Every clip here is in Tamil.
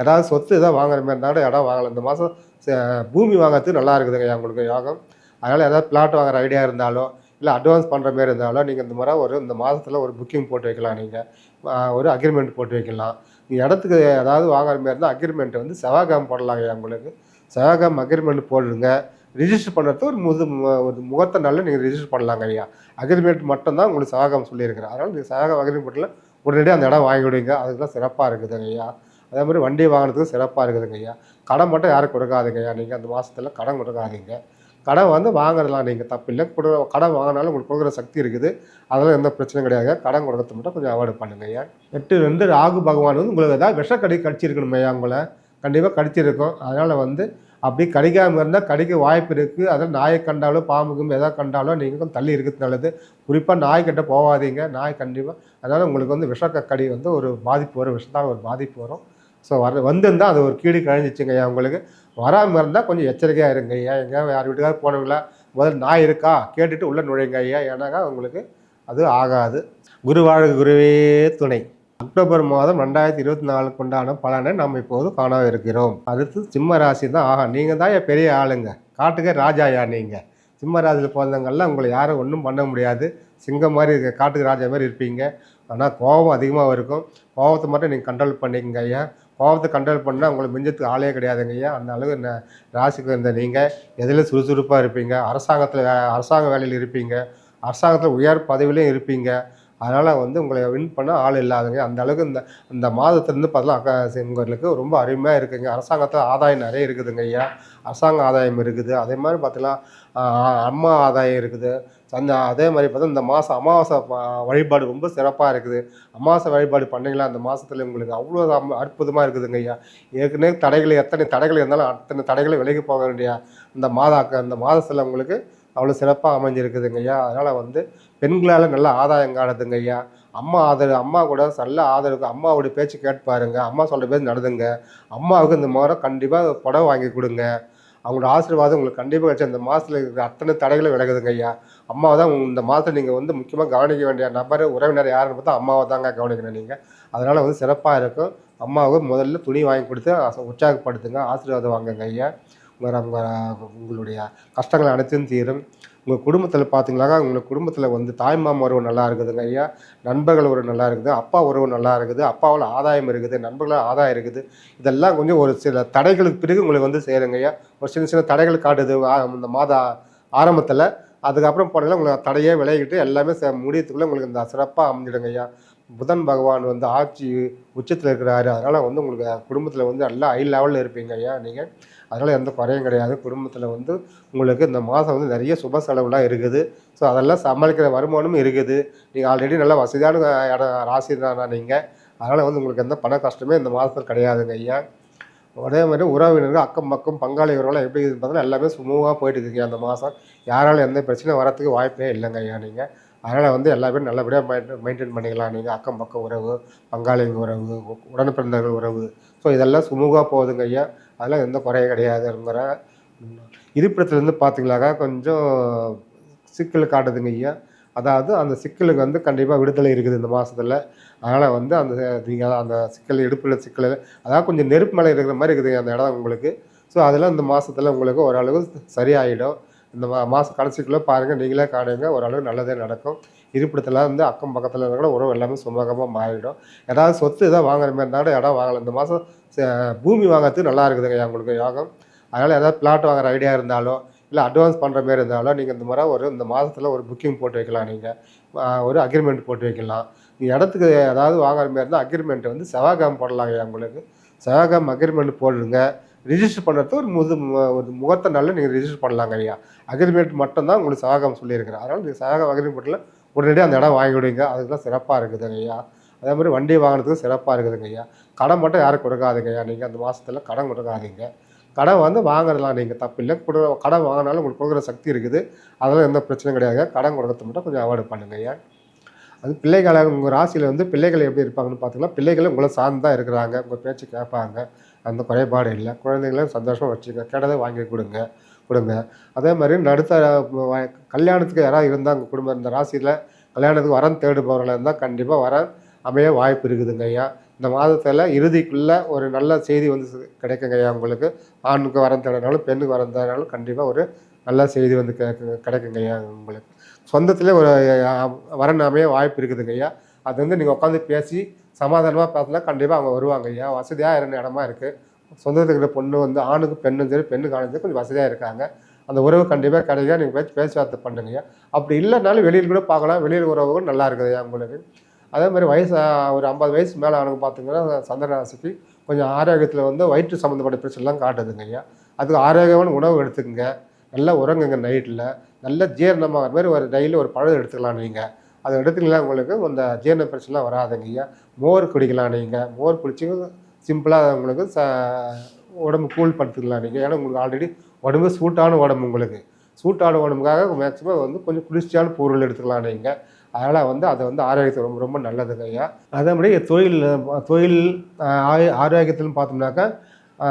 ஏதாவது சொத்து ஏதாவது வாங்குற மாதிரி இருந்தாலும் இடம் வாங்கலாம். இந்த மாதம் பூமி வாங்குறதுக்கு நல்லா இருக்குதுங்கய்யா உங்களுக்கு யோகம். அதனால் ஏதாவது பிளாட் வாங்குற ஐடியா இருந்தாலோ இல்லை அட்வான்ஸ் பண்ணுற மாரி இருந்தாலும் நீங்கள் இந்த முறை ஒரு இந்த மாதத்தில் ஒரு புக்கிங் போட்டு வைக்கலாம் நீங்கள் ஒரு அக்ரிமெண்ட் போட்டு வைக்கலாம். நீங்கள் இடத்துக்கு ஏதாவது வாங்குற மாரி இருந்தால் அக்ரிமெண்ட் வந்து செவாகம் போடலாங்க ஐயா உங்களுக்கு செவாகம் அக்ரிமெண்ட் போடுங்க. ரிஜிஸ்டர் பண்ணுறது ஒரு முது ஒரு முகூர்த்த நாளில் நீங்கள் ரிஜிஸ்டர் பண்ணலாங்க ஐயா. அக்ரிமெண்ட் மட்டும்தான் உங்களுக்கு செவ்வாய்க்கிழமை சொல்லியிருக்கிறேன். அதனால் நீங்கள் செவ்வாய்க்கிழமை அக்ரிமெண்ட்டில் உடனடியாக அந்த இடம் வாங்கி விடுங்க அதுக்கு தான் சிறப்பாக இருக்குதுங்க ஐயா. அதே மாதிரி வண்டி வாங்கினதுக்கு சிறப்பாக இருக்குதுங்க ஐயா. கடன் மட்டும் யாரும் கொடுக்காதுங்க ஐயா. நீங்கள் அந்த மாதத்தில் கடன் கொடுக்காதீங்க. கடன் வந்து வாங்கலாம் நீங்கள் தப்பு இல்லை. கொடு கடன் வாங்கினாலும் உங்களுக்கு கொடுக்குற சக்தி இருக்குது. அதெல்லாம் எந்த பிரச்சனையும் கிடையாது கடன் கொடுக்கறது மட்டும் கொஞ்சம் அவாய்ட் பண்ணுங்க ஐயா. எட்டு ரெண்டு ராகு பகவான் வந்து உங்களுக்கு ஏதாவது விஷக்கடி கடிச்சிருக்கணும் ஐயா உங்களை. கண்டிப்பாக கடிச்சிருக்கும். அதனால் வந்து அப்படி கடிக்காமல் இருந்தால் கடிக்க வாய்ப்பு இருக்குது அதில் நாயை கண்டாலும் பாம்புக்கும் எதாவது கண்டாலும் நீங்கள் கொஞ்சம் தள்ளி இருக்கிறது நல்லது. குறிப்பாக நாய்க்கிட்ட போகாதீங்க. நாய் கண்டிப்பாக அதனால் உங்களுக்கு வந்து விஷக்கடி வந்து ஒரு பாதிப்பு வரும். விஷத்தால் ஒரு பாதிப்பு வரும். ஸோ வர வந்திருந்தால் அது ஒரு கீடு கழிஞ்சிச்சுங்க ஐயா உங்களுக்கு. வராமல் இருந்தால் கொஞ்சம் எச்சரிக்கையாக இருங்க ஐயா. எங்கேயா யார் வீட்டுக்காரர் போனவங்களா? முதல்ல நான் இருக்கா? கேட்டுட்டு உள்ளே நுழைங்க ஐயா. ஏன்னாக்கா உங்களுக்கு அது ஆகாது. குருவாழ்க குருவே துணை. அக்டோபர் மாதம் ரெண்டாயிரத்தி இருபத்தி நாலுக்கு உண்டான பலனை நம்ம இப்போது காண இருக்கிறோம். அடுத்து சிம்ம ராசி தான். ஆகா நீங்கள் தான் என் பெரிய ஆளுங்க. காட்டுக்கே ராஜாயா நீங்கள் சிம்ம ராசியில் பிறந்தவங்கெல்லாம் உங்களை யாரும் ஒன்றும் பண்ண முடியாது. சிங்கம் மாதிரி இருக்க காட்டுக்கு ராஜா மாதிரி இருப்பீங்க. ஆனால் கோபம் அதிகமாக இருக்கும். கோபத்தை மட்டும் நீங்கள் கண்ட்ரோல் பண்ணிக்கங்க ஐயா. கோபத்தை கண்ட்ரோல் பண்ணால் உங்களுக்கு மிஞ்சத்துக்கு ஆளே கிடையாதுங்க ஐயா. அந்த அளவு என்ன ராசிக்கு இருந்த நீங்கள் எதில் சுறுசுறுப்பாக இருப்பீங்க? அரசாங்கத்தில் அரசாங்க வேலையில் இருப்பீங்க. அரசாங்கத்தில் உயர் பதவியிலையும் இருப்பீங்க. அதனால் வந்து உங்களை வின் பண்ண ஆள் இல்லாதங்க. அந்த அளவுக்கு இந்த இந்த மாதத்துலேருந்து பார்த்தலாம் அக்கா உங்களுக்கு ரொம்ப அருமையாக இருக்குங்க. அரசாங்கத்தில் ஆதாயம் நிறைய இருக்குதுங்க ஐயா. அரசாங்க ஆதாயம் இருக்குது. அதே மாதிரி பார்த்தீங்கன்னா அம்மா ஆதாயம் இருக்குது. அந்த அதே மாதிரி பார்த்தா இந்த மாதம் அமாவாசை வழிபாடு ரொம்ப சிறப்பாக இருக்குது. அமாவாசை வழிபாடு பண்ணீங்களா அந்த மாதத்துல உங்களுக்கு அவ்வளோ அற்புதமாக இருக்குதுங்க ஐயா. ஏற்கனவே தடைகள் எத்தனை தடைகள் இருந்தாலும் அத்தனை தடைகளை விலகி போக வேண்டிய இந்த மாதாக்க அந்த மாதத்தில் உங்களுக்கு அவ்வளோ சிறப்பாக அமைஞ்சிருக்குதுங்க ஐயா. அதனால் வந்து பெண்களால் நல்ல ஆதாயம் காணுதுங்க ஐயா. அம்மா ஆதரவு அம்மா கூட நல்ல ஆதரவு அம்மாவுடைய பேச்சு கேட்டு பாருங்க அம்மா சொல்கிற பேச்சு நடந்துங்க. அம்மாவுக்கு இந்த முறை கண்டிப்பாக புடவை வாங்கி கொடுங்க. அவங்களோட ஆசீர்வாதம் உங்களுக்கு கண்டிப்பாக கிடச்சி. அந்த மாதத்தில் இருக்கிற அத்தனை தடைகளும் விலகுதுங்க ஐயா. அம்மாவை தான் இந்த மாதத்தில் நீங்கள் வந்து முக்கியமாக கவனிக்க வேண்டிய நபர் உறவினர் யாருன்னு பார்த்தா அம்மாவை தாங்க கவனிக்கணும் நீங்கள் அதனால் வந்து சிறப்பாக இருக்கும். அம்மாவுக்கு முதல்ல துணி வாங்கி கொடுத்து உற்சாகப்படுத்துங்க ஆசீர்வாதம் வாங்குங்க ஐயா. வர உங்களுடைய கஷ்டங்கள் அனைத்தும் தீரும். உங்கள் குடும்பத்தில் பார்த்தீங்களாக்கா உங்கள் குடும்பத்தில் வந்து தாய்மாம உறவு நல்லா இருக்குதுங்க ஐயா. நண்பர்கள் உறவு நல்லா இருக்குது. அப்பா உறவு நல்லா இருக்குது. அப்பாவில் ஆதாயம் இருக்குது. நண்பர்களால் ஆதாயம் இருக்குது. இதெல்லாம் கொஞ்சம் ஒரு சில தடைகளுக்கு பிறகு உங்களுக்கு வந்து செய்கிறேங்க ஐயா. ஒரு சின்ன சின்ன தடைகள் காட்டுது. இந்த மாத ஆரம்பத்தில். அதுக்கப்புறம் போனீங்கன்னா உங்களுக்கு தடையே விளையிட்டு எல்லாமே முடியத்துக்குள்ளே உங்களுக்கு இந்த சிறப்பாக அமைஞ்சிடுங்க ஐயா. புதன் பகவான் வந்து ஆட்சி உச்சத்தில் இருக்கிறாரு. அதனால் வந்து உங்களுக்கு குடும்பத்தில் வந்து நல்லா ஹை லெவலில் இருப்பீங்க ஐயா நீங்கள் அதனால் எந்த குறையும் கிடையாது. குடும்பத்தில் வந்து உங்களுக்கு இந்த மாதம் வந்து நிறைய சுப செலவுலாம் இருக்குது. ஸோ அதெல்லாம் சமாளிக்கிற வருமானமும் இருக்குது. நீங்கள் ஆல்ரெடி நல்லா வசதியான இடம் ராசி தானா நீங்கள் அதனால் வந்து உங்களுக்கு எந்த பண கஷ்டமே இந்த மாதத்தில் கிடையாதுங்க ஐயா. அதே மாதிரி உறவினர்கள் அக்கம் பக்கம் பங்காளி உறவுலாம் எப்படி இருந்தாலும் எல்லாமே சுமூகமாக போயிட்டு இருக்குங்க அந்த மாதம் யாராலும் எந்த பிரச்சனையும் வரத்துக்கு வாய்ப்பே இல்லைங்க ஐயா நீங்கள் அதனால் வந்து எல்லா பேரும் நல்லபடியாக மெயின்டைன் மெயின்டைன் பண்ணிக்கலாம். நீங்கள் அக்கம் பக்கம் உறவு பங்காளிங்க உறவு உ- உடன்பிறந்தவர்கள் உறவு. ஸோ இதெல்லாம் சுமூகமாக போகுதுங்க ஐயா. அதெல்லாம் எந்த குறையும் கிடையாதுங்கிற இருப்பிடத்துலேருந்து பார்த்தீங்களாக்கா கொஞ்சம் சிக்கல் காட்டுதுங்க ஐயா. அதாவது அந்த சிக்கலுக்கு வந்து கண்டிப்பாக விடுதலை இருக்குது இந்த மாதத்தில் அதனால் வந்து அந்த நீங்கள் அந்த சிக்கல் இடுப்பில் சிக்கல் அதாவது கொஞ்சம் நெருப்பு மலை இருக்கிற மாதிரி இருக்குதுங்க அந்த இடம் உங்களுக்கு. ஸோ அதெல்லாம் இந்த மாதத்தில் உங்களுக்கு ஓரளவு சரியாயிடும். இந்த மா மாதம் கடைசிக்குள்ளே பாருங்கள் நீங்களே காணுங்க ஓரளவு நல்லதே நடக்கும். இருப்பிடத்தில் வந்து அக்கம் பக்கத்தில் இருக்கிற உறவு எல்லாமே சுமூகமாக மாறிடும். ஏதாவது சொத்து எதாவது வாங்குற மாதிரி இருந்தாலும் இடம் வாங்கலாம் இந்த மாதம் பூமி வாங்குறதுக்கு நல்லா இருக்குதுங்க உங்களுக்கு யோகம். அதனால் ஏதாவது பிளாட் வாங்குற ஐடியா இருந்தாலும் இல்லை அட்வான்ஸ் பண்ணுற மாரி இருந்தாலும் நீங்கள் இந்த முறை ஒரு இந்த மாதத்தில் ஒரு புக்கிங் போட்டு வைக்கலாம் நீங்கள் ஒரு அக்ரிமெண்ட் போட்டு வைக்கலாம். நீங்கள் இடத்துக்கு ஏதாவது வாங்குற மாரி இருந்தால் அக்ரிமெண்ட் வந்து செவ்வாய்க்கிழமை போடலாங்க ஐயா உங்களுக்கு செவ்வாய்க்கிழமை அக்ரிமெண்ட் போடுங்க. ரிஜிஸ்டர் பண்ணுறது ஒரு முது மு- ஒரு முகூர்த்த நாளில் நீங்கள் ரிஜிஸ்டர் பண்ணலாங்க ஐயா. அக்ரிமெண்ட் மட்டும்தான் உங்களுக்கு சகாகம் சொல்லியிருக்கிறேன் அதனால் நீங்கள் சகாகம் அக்ரிமெண்ட்டில் உடனடியாக அந்த இடம் வாங்கி விடுங்க. அதுக்கெல்லாம் சிறப்பாக இருக்குதுங்க ஐயா. அதே மாதிரி வண்டி வாங்கினதுக்கு சிறப்பாக இருக்குதுங்க ஐயா. கடன் மட்டும் யாரும் கொடுக்காதுங்க ஐயா. நீங்கள் அந்த மாதத்தில் கடன் கொடுக்காதீங்க. கடன் வந்து வாங்குறதுலாம் நீங்கள் தப்பு இல்லை. கொடு கடன் வாங்கினாலும் உங்களுக்கு கொடுக்குற சக்தி இருக்குது. அதெல்லாம் எந்த பிரச்சனையும் கிடையாது. கடன் கொடுக்கறது மட்டும் கொஞ்சம் அவாய்ட் பண்ணுங்க ஐயா. அது பிள்ளைகளை உங்கள் ராசியில் வந்து பிள்ளைகள் எப்படி இருப்பாங்கன்னு பார்த்தீங்கன்னா பிள்ளைகள் உங்களை சார்ந்து தான் இருக்கிறாங்க. உங்கள் பேச்சு கேட்பாங்க. அந்த குறைபாடு இல்லை. குழந்தைங்கள சந்தோஷமாக வச்சுக்க கேட்டதை வாங்கி கொடுங்க. கொடுங்க. அதே மாதிரி நடுத்தர கல்யாணத்துக்கு யாராவது இருந்தால் உங்கள் குடும்பம் இந்த ராசியில் கல்யாணத்துக்கு வரன் தேடுபவர்களாக இருந்தால் கண்டிப்பாக வர அமைய வாய்ப்பு இருக்குதுங்க ஐயா. இந்த மாதத்தில் இறுதிக்குள்ளே ஒரு நல்ல செய்தி வந்து கிடைக்குங்க ஐயா உங்களுக்கு. ஆணுக்கு வரம் தேடினாலும் பெண்ணுக்கு வரம் தேடினாலும் கண்டிப்பாக ஒரு நல்ல செய்தி வந்து கிடைக்குங்க ஐயா உங்களுக்கு. சொந்தத்தில் ஒரு வரன் அமைய வாய்ப்பு இருக்குதுங்க ஐயா. அது வந்து நீங்கள் உட்காந்து பேசி சமாதானமாக பார்த்தனா கண்டிப்பாக அவங்க வருவாங்க. ஐயா வசதியாக இருந்த இடமா இருக்குது சொந்தத்துக்கு இருக்கிற பொண்ணு வந்து ஆணுக்கு பெண்ணும் சரி பெண்ணுக்கு ஆணும் சரி கொஞ்சம் வசதியாக இருக்காங்க. அந்த உறவு கண்டிப்பாக கிடைக்கா நீங்கள் பேச்சு பேச்சுவார்த்தை பண்ணுங்க ஐயா. அப்படி இல்லைனாலும் வெளியில் கூட பார்க்கலாம். வெளியில் உறவுகள் நல்லா இருக்குது ஐயா உங்களுக்கு. அதே மாதிரி வயசு ஒரு ஐம்பது வயசு மேலே ஆனவங்க பார்த்தீங்கன்னா சந்திர ராசிக்கு கொஞ்சம் ஆரோக்கியத்தில் வந்து வயிற்று சம்மந்தப்பட்ட பிரச்சனைலாம் காட்டுதுங்க ஐயா. அதுக்கு ஆரோக்கியமான உணவு எடுத்துக்கங்க. நல்லா உறங்குங்க நைட்டில் நல்ல ஜீரணமாகிற மாதிரி ஒரு டெய்லி ஒரு பழம் எடுத்துக்கலாம் நீங்கள் அதை எடுத்துக்கலாம் உங்களுக்கு அந்த ஜீரண பிரச்சனைலாம் வராதுங்க ஐயா. மோர் குடிக்கலாம் நீங்கள் மோர் குடிச்சு சிம்பிளாக உங்களுக்கு ச உடம்பு கூல் படுத்துக்கலாம் நீங்கள் ஏன்னா உங்களுக்கு ஆல்ரெடி உடம்பு சூட்டான உடம்பு உங்களுக்கு. சூட்டான உடம்புக்காக மேக்ஸிமம் வந்து கொஞ்சம் குளிர்ச்சியான பொருள் எடுத்துக்கலாம் நீங்கள் அதனால் வந்து அதை வந்து ஆரோக்கியத்தை ரொம்ப ரொம்ப நல்லதுங்க ஐயா. அதே மாதிரி தொழில் தொழில் ஆய் ஆயு- பார்த்தோம்னாக்கா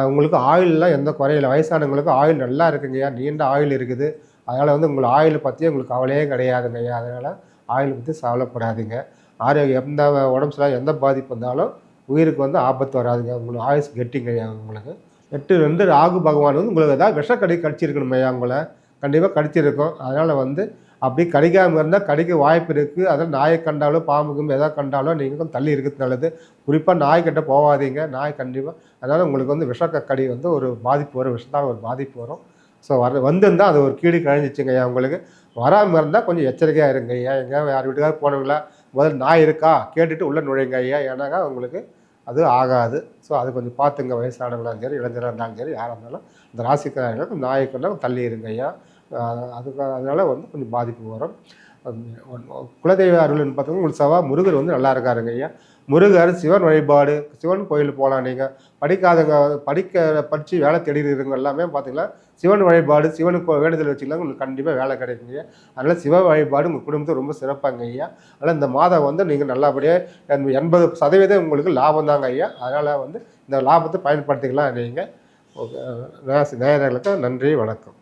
உங்களுக்கு ஆயிலெலாம் எந்த குறையில வயசானவங்களுக்கு ஆயில் நல்லா இருக்குங்க ஐயா. நீண்ட ஆயில் இருக்குது. அதனால் வந்து உங்களுக்கு ஆயில் பற்றி உங்களுக்கு கவலையே கிடையாதுங்க ஐயா. அதனால் ஆயில் பற்றி கவலைப்படாதீங்க ஆரோக்கியம் எந்த உடம்பு சரியாக எந்த பாதிப்பு வந்தாலும் உயிருக்கு வந்து ஆபத்து வராதுங்க. உங்களுக்கு ஆயுஸ் கெட்டிங்க உங்களுக்கு. எட்டு ரெண்டு ராகு பகவான் வந்து உங்களுக்கு ஏதாவது விஷக்கடி கடிச்சிருக்கணுமையா உங்களை. கண்டிப்பாக கடிச்சிருக்கும். அதனால் வந்து அப்படி கடிக்காமல் இருந்தால் கடிக்க வாய்ப்பு இருக்குது அதில் நாயை கண்டாலும் பாம்புக்கும் எதாவது கண்டாலும் நீங்கள் தள்ளி இருக்கிறது நல்லது. குறிப்பாக நாய்க்கிட்ட போகாதீங்க நாய் கண்டிப்பாக அதனால் உங்களுக்கு வந்து விஷக்கடி வந்து ஒரு பாதிப்பு வரும். விஷத்தால் ஒரு பாதிப்பு வரும். ஸோ வர வந்திருந்தால் அது ஒரு கீடு கழிஞ்சிச்சுங்கய்யா உங்களுக்கு. வராமல் இருந்தால் கொஞ்சம் எச்சரிக்கையாக இருங்க ஐயா. எங்கேயா யார் வீட்டுக்காவது போனவங்களா முதல்ல நாய் இருக்கா? கேட்டுட்டு உள்ளே நுழைங்க ஐயா. ஏன்னாக்கா உங்களுக்கு அது ஆகாது. ஸோ அது கொஞ்சம் பார்த்துங்க. வயசானவங்களாம் சரி இளைஞராக இருந்தாலும் சரி யாராக இருந்தாலும் இந்த ராசிக்காரர்களும் நாய்க்குன்னா தள்ளி இருங்க ஐயா. அதுக்கு அதனால் வந்து கொஞ்சம் பாதிப்பு வரும். குலதெய்வ அருள்னு பார்த்தோம்னா உங்களுக்கு செவ்வாய் முருகர் வந்து நல்லா இருக்காருங்க ஐயா. முருகர் சிவன் வழிபாடு சிவன் கோயில் போகலாம் நீங்கள் படிக்காதவங்க படிக்க படித்து வேலை தேடிடுறவங்க எல்லாமே பார்த்தீங்கன்னா சிவன் வழிபாடு சிவனுக்கு வேண்டுதல் வச்சுக்கலாம் உங்களுக்கு கண்டிப்பாக வேலை கிடைக்குங்க ஐயா. அதனால் சிவ வழிபாடு உங்கள் குடும்பத்துக்கு ரொம்ப சிறப்பாங்க ஐயா. அதனால் இந்த மாதம் வந்து நீங்கள் நல்லபடியாக எண்பது சதவீதம் உங்களுக்கு லாபம் தாங்க ஐயா. அதனால் வந்து இந்த லாபத்தை பயன்படுத்திக்கலாம் நீங்கள் ஓகே. நேயர்களுக்கு நன்றி வணக்கம்.